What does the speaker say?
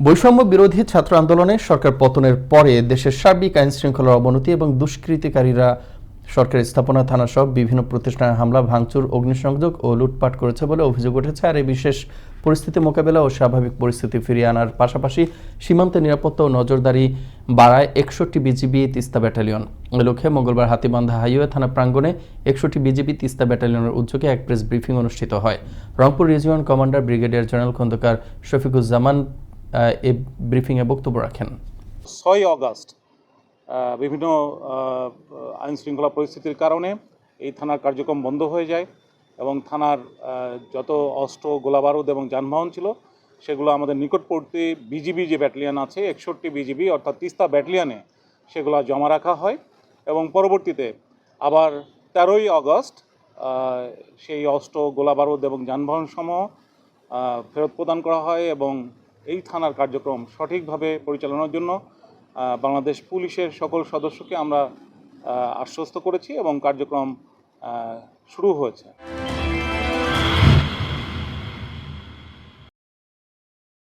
বৈষম্য বিরোধী ছাত্র আন্দোলনে সরকার পতনের পরে দেশের সার্বিক আইন শৃঙ্খলার অবনতি এবং দুষ্কৃতিকারীরা সরকারি স্থাপনা, থানা সহ বিভিন্ন প্রতিষ্ঠানের হামলা, ভাঙচুর, অগ্নিসংযোগ ও লুটপাট করেছে বলে অভিযোগ উঠেছে। আর এই বিশেষ পরিস্থিতি মোকাবেলা ও স্বাভাবিক পরিস্থিতি ফিরিয়ে আনার পাশাপাশি সীমান্তে নিরাপত্তা ও নজরদারি বাড়ায় একষট্টি বিজিবি তিস্তা ব্যাটালিয়ন। এ লক্ষ্যে মঙ্গলবার হাতিবান্ধা হাইওয়ে থানা প্রাঙ্গণে একষট্টি বিজিবি তিস্তা ব্যাটালিয়নের উদ্যোগে এক প্রেস ব্রিফিং অনুষ্ঠিত হয়। Rangpur region commander brigadier general Khandakar Shafiquzzaman এ ব্রিফিংয়ে বক্তব্য রাখেন। ছয় অগাস্ট বিভিন্ন আইন শৃঙ্খলা পরিস্থিতির কারণে এই থানার কার্যক্রম বন্ধ হয়ে যায় এবং থানার যত অস্ত্র গোলাবারুদ এবং যানবাহন ছিল সেগুলো আমাদের নিকটবর্তী বিজিবি যে ব্যাটালিয়ন আছে একষট্টি বিজিবি অর্থাৎ তিস্তা ব্যাটালিয়নে সেগুলো জমা রাখা হয় এবং পরবর্তীতে আবার তেরোই আগস্ট আহ, সেই অস্ত্র গোলাবারুদ এবং যানবাহন সমূহ ফেরত প্রদান করা হয় এবং এই থানার কার্যক্রম সঠিকভাবে পরিচালনার জন্য বাংলাদেশ পুলিশের সকল সদস্যকে আমরা আশ্বস্ত করেছি এবং কার্যক্রম শুরু হয়েছে।